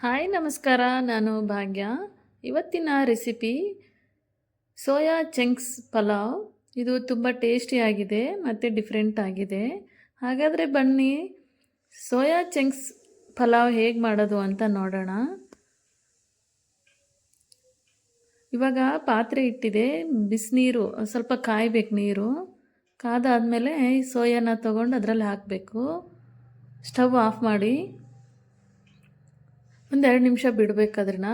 Hi, ನಮಸ್ಕಾರ. ನಾನು ಭಾಗ್ಯ. ಇವತ್ತಿನ ರೆಸಿಪಿ ಸೋಯಾ ಚಂಕ್ಸ್ ಪಲಾವ್. ಇದು ತುಂಬ ಟೇಸ್ಟಿಯಾಗಿದೆ ಮತ್ತು ಡಿಫ್ರೆಂಟ್ ಆಗಿದೆ. ಹಾಗಾದರೆ ಬನ್ನಿ, ಸೋಯಾ ಚಂಕ್ಸ್ ಪಲಾವ್ ಹೇಗೆ ಮಾಡೋದು ಅಂತ ನೋಡೋಣ. ಇವಾಗ ಪಾತ್ರೆ ಇಟ್ಟಿದೆ, ಬಿಸಿನೀರು, ಸ್ವಲ್ಪ ಕಾಯಬೇಕು ನೀರು. ಕಾದಾದಮೇಲೆ ಸೋಯಾನ ತೊಗೊಂಡು ಅದರಲ್ಲಿ ಹಾಕಬೇಕು. ಸ್ಟವ್ ಆಫ್ ಮಾಡಿ. ಒಂದೆರಡು ನಿಮಿಷ ಬಿಡಬೇಕಾದ್ರನ್ನ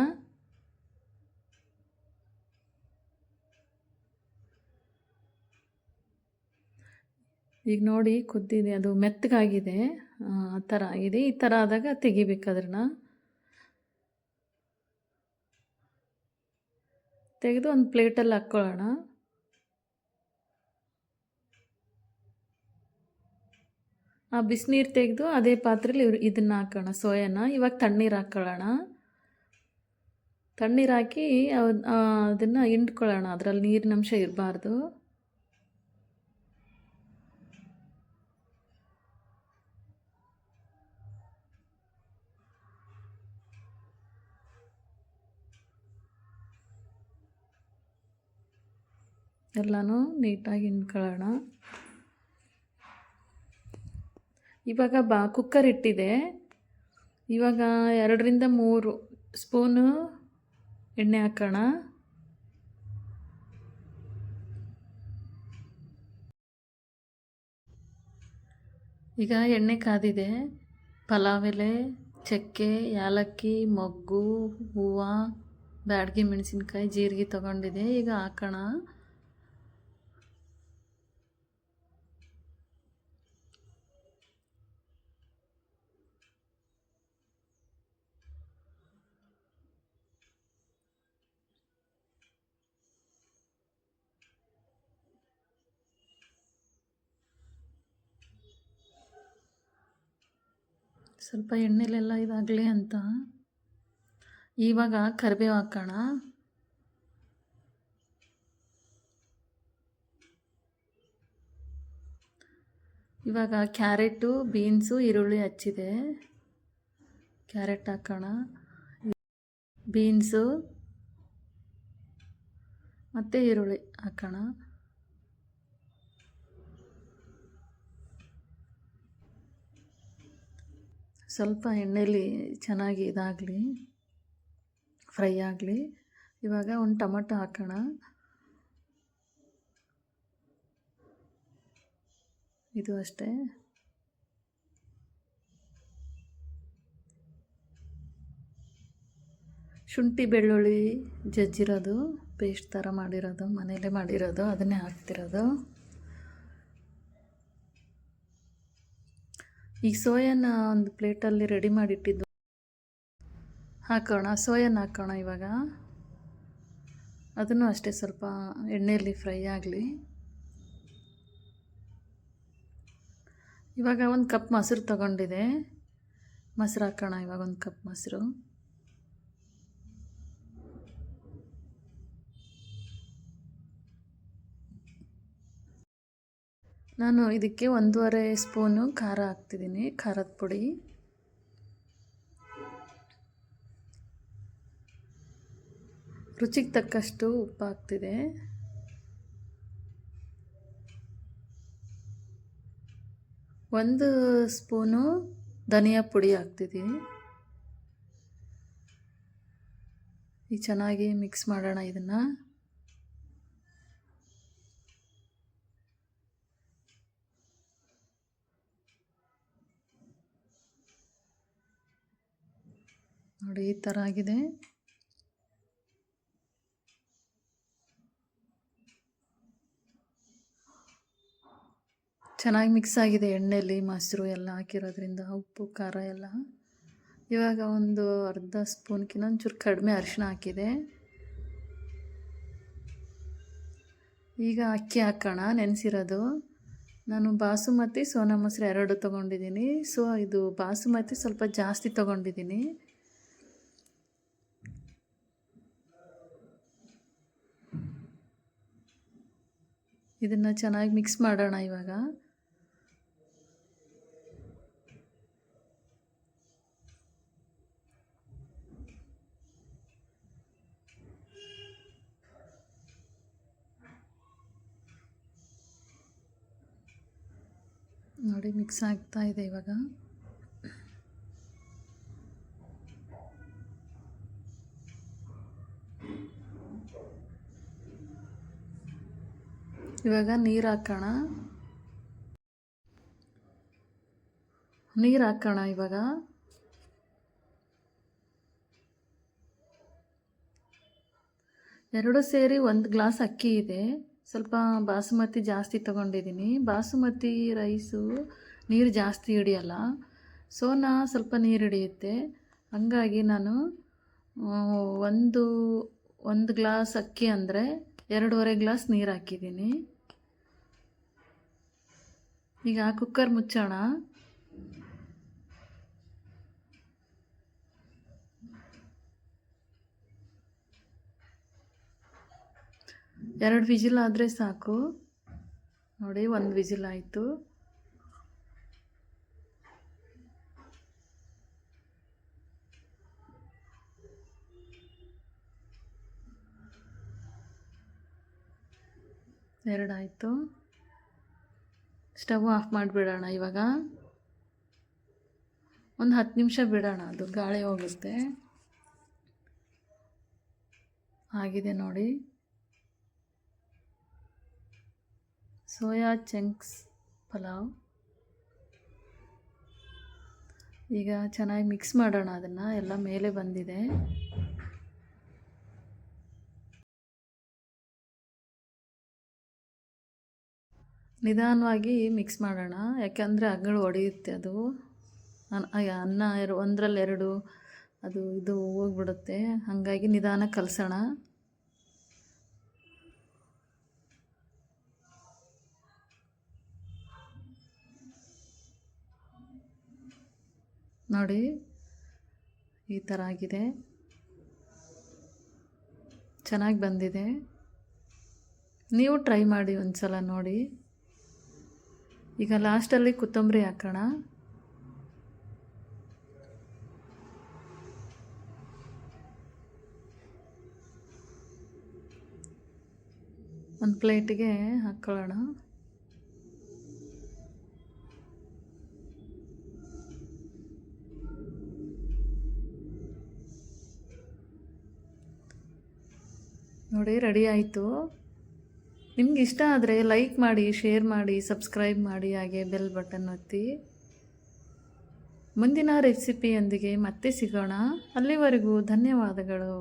ಈಗ ನೋಡಿ ಕುದ್ದಿದೆ, ಅದು ಮೆತ್ತಗಾಗಿದೆ. ಆ ಥರ ಆಗಿದೆ. ಈ ಥರ ಆದಾಗ ತೆಗಿಬೇಕಾದ್ರನ್ನ ತೆಗೆದು ಒಂದು ಪ್ಲೇಟಲ್ಲಿ ಹಾಕ್ಕೊಳ್ಳೋಣ ಆ ಬಿಸಿನೀರು ತೆಗೆದು ಅದೇ ಪಾತ್ರೆಲಿ ಇದನ್ನು ಹಾಕೋಣ, ಸೋಯಾನ. ಇವಾಗ ತಣ್ಣೀರು ಹಾಕ್ಕೊಳ್ಳೋಣ ತಣ್ಣೀರು ಹಾಕಿ ಅದನ್ನು ಹಿಂಡ್ಕೊಳ್ಳೋಣ. ಅದರಲ್ಲಿ ನೀರಿನಂಶ ಇರಬಾರ್ದು. ಎಲ್ಲನೂ ನೀಟಾಗಿ ಹಿಂಡ್ಕೊಳ್ಳೋಣ. ಇವಾಗ ಬಾ ಕುಕ್ಕರ್ ಇಟ್ಟಿದೆ. ಇವಾಗ ಎರಡರಿಂದ ಮೂರು ಸ್ಪೂನು ಎಣ್ಣೆ ಹಾಕೋಣ. ಈಗ ಎಣ್ಣೆ ಕಾದಿದೆ. ಪಲಾವ್ ಎಲೆ, ಚಕ್ಕೆ, ಯಾಲಕ್ಕಿ, ಮೊಗ್ಗು, ಹೂವು, ಬ್ಯಾಡ್ಗೆ ಮೆಣಸಿನ್ಕಾಯಿ, ಜೀರಿಗೆ ತೊಗೊಂಡಿದೆ. ಈಗ ಹಾಕೋಣ. ಸ್ವಲ್ಪ ಎಣ್ಣೆಲೆಲ್ಲ ಇದಾಗಲಿ ಅಂತ. ಇವಾಗ ಕರಿಬೇವು ಹಾಕೋಣ. ಇವಾಗ ಕ್ಯಾರೆಟು, ಬೀನ್ಸು, ಈರುಳ್ಳಿ ಹಚ್ಚಿದೆ. ಕ್ಯಾರೆಟ್ ಹಾಕೋಣ. ಬೀನ್ಸು ಮತ್ತು ಈರುಳ್ಳಿ ಹಾಕೋಣ. ಸ್ವಲ್ಪ ಎಣ್ಣೆಲಿ ಚೆನ್ನಾಗಿ ಇದಾಗಲಿ, ಫ್ರೈ ಆಗಲಿ. ಇವಾಗ ಒಂದು ಟೊಮಟೊ ಹಾಕೋಣ. ಇದು ಅಷ್ಟೇ. ಶುಂಠಿ, ಬೆಳ್ಳುಳ್ಳಿ ಜಜ್ಜಿರೋದು, ಪೇಸ್ಟ್ ಥರ ಮಾಡಿರೋದು ಮನೆಯಲ್ಲೇ ಮಾಡಿರೋದು, ಅದನ್ನೇ ಹಾಕ್ತಿರೋದು. ಈ ಸೋಯಾನ ಒಂದು ಪ್ಲೇಟಲ್ಲಿ ರೆಡಿ ಮಾಡಿಟ್ಟಿದ್ದು. ಹಾಕೋಣ, ಸೋಯಾನ ಹಾಕೋಣ ಇವಾಗ. ಅದನ್ನು ಅಷ್ಟೇ ಸ್ವಲ್ಪ ಎಣ್ಣೆಯಲ್ಲಿ ಫ್ರೈ ಆಗಲಿ. ಇವಾಗ ಒಂದು ಕಪ್ ಮೊಸರು ತಗೊಂಡಿದೆ. ಮೊಸರು ಹಾಕೋಣ ಇವಾಗ ಒಂದು ಕಪ್ ಮೊಸರು. ನಾನು ಇದಕ್ಕೆ ಒಂದೂವರೆ ಸ್ಪೂನು ಖಾರ ಹಾಕ್ತಿದ್ದೀನಿ, ಖಾರದ ಪುಡಿ. ರುಚಿಗೆ ತಕ್ಕಷ್ಟು ಉಪ್ಪು ಹಾಕ್ತಿದೆ. ಒಂದು ಸ್ಪೂನು ಧನಿಯಾ ಪುಡಿ ಹಾಕ್ತಿದ್ದೀನಿ. ಈ ಚೆನ್ನಾಗಿ ಮಿಕ್ಸ್ ಮಾಡೋಣ ಇದನ್ನು. ನೋಡಿ, ಈ ಥರ ಆಗಿದೆ. ಚೆನ್ನಾಗಿ ಮಿಕ್ಸ್ ಆಗಿದೆ ಎಣ್ಣೆಯಲ್ಲಿ ಮೊಸರು ಎಲ್ಲ ಹಾಕಿರೋದ್ರಿಂದ, ಉಪ್ಪು, ಖಾರ ಎಲ್ಲ. ಇವಾಗ ಒಂದು ಅರ್ಧ ಸ್ಪೂನ್ಕಿನ್ನ ಒಂಚೂರು ಕಡಿಮೆ ಅರಿಶಿನ ಹಾಕಿದೆ. ಈಗ ಅಕ್ಕಿ ಹಾಕೋಣ, ನೆನೆಸಿರೋದು. ನಾನು ಬಾಸುಮತಿ ಸೋನಾ ಮೊಸರು ಎರಡು ತೊಗೊಂಡಿದ್ದೀನಿ. ಸೊ ಇದು ಬಾಸುಮತಿ ಸ್ವಲ್ಪ ಜಾಸ್ತಿ ತೊಗೊಂಡಿದ್ದೀನಿ. ಇದನ್ನು ಚೆನ್ನಾಗಿ ಮಿಕ್ಸ್ ಮಾಡೋಣ ಇವಾಗ. ನೋಡಿ ಮಿಕ್ಸ್ ಆಗ್ತಾ ಇದೆ ಇವಾಗ. ಇವಾಗ ನೀರು ಹಾಕೋಣ. ನೀರು ಹಾಕೋಣ ಇವಾಗ. ಎರಡು ಸೇರಿ ಒಂದು ಗ್ಲಾಸ್ ಅಕ್ಕಿ ಇದೆ. ಸ್ವಲ್ಪ ಬಾಸುಮತಿ ಜಾಸ್ತಿ ತೊಗೊಂಡಿದ್ದೀನಿ ಬಾಸುಮತಿ ರೈಸು ನೀರು ಜಾಸ್ತಿ ಹಿಡಿಯಲ್ಲ. ಸೋನಾ ಸ್ವಲ್ಪ ನೀರು ಹಿಡಿಯುತ್ತೆ. ಹಂಗಾಗಿ ನಾನು ಒಂದು ಒಂದು ಗ್ಲಾಸ್ ಅಕ್ಕಿ ಅಂದರೆ ಎರಡೂವರೆ ಗ್ಲಾಸ್ ನೀರು ಹಾಕಿದ್ದೀನಿ ಈಗ ಕುಕ್ಕರ್ ಮುಚ್ಚೋಣ. ಎರಡು ವಿಜಿಲ್ ಆದರೆ ಸಾಕು. ನೋಡಿ ಒಂದು ವಿಜಿಲ್ ಆಯಿತು. ಎರಡಾಯಿತು ಸ್ಟವ್ ಆಫ್ ಮಾಡಿಬಿಡೋಣ ಇವಾಗ. ಒಂದು ಹತ್ತು ನಿಮಿಷ ಬಿಡೋಣ, ಅದು ಗಾಳಿ ಹೋಗುತ್ತೆ. ಆಗಿದೆ ನೋಡಿ. Soya chunks pulao. ಈಗ ಚೆನ್ನಾಗಿ ಮಿಕ್ಸ್ ಮಾಡೋಣ ಅದನ್ನು, ಎಲ್ಲ ಮೇಲೆ ಬಂದಿದೆ. ನಿಧಾನವಾಗಿ ಮಿಕ್ಸ್ ಮಾಡೋಣ. ಯಾಕೆಂದರೆ ಅಗಳು ಒಡೆಯುತ್ತೆ ಅದು. ಅನ್ನ ಎರಡು, ಒಂದರಲ್ಲಿ ಎರಡು, ಅದು ಇದು ಹೋಗ್ಬಿಡುತ್ತೆ. ಹಾಗಾಗಿ ನಿಧಾನ ಕಲಸೋಣ. ನೋಡಿ, ಈ ಥರ ಆಗಿದೆ. ಚೆನ್ನಾಗಿ ಬಂದಿದೆ. ನೀವು ಟ್ರೈ ಮಾಡಿ ಒಂದು ಸಲ ನೋಡಿ. ಈಗ ಲಾಸ್ಟಲ್ಲಿ ಕೊತ್ತಂಬರಿ ಹಾಕೋಣ. ಒಂದು ಪ್ಲೇಟಿಗೆ ಹಾಕ್ಕೊಳ್ಳೋಣ ನೋಡಿ ರೆಡಿ ಆಯಿತು. ನಿಮ್ಗೆ ಇಷ್ಟ ಆದರೆ ಲೈಕ್ ಮಾಡಿ ಶೇರ್ ಮಾಡಿ ಸಬ್ಸ್ಕ್ರೈಬ್ ಮಾಡಿ, ಹಾಗೆ ಬೆಲ್ ಬಟನ್ ಒತ್ತಿ. ಮುಂದಿನ ರೆಸಿಪಿಯೊಂದಿಗೆ ಮತ್ತೆ ಸಿಗೋಣ. ಅಲ್ಲಿವರೆಗೂ ಧನ್ಯವಾದಗಳು.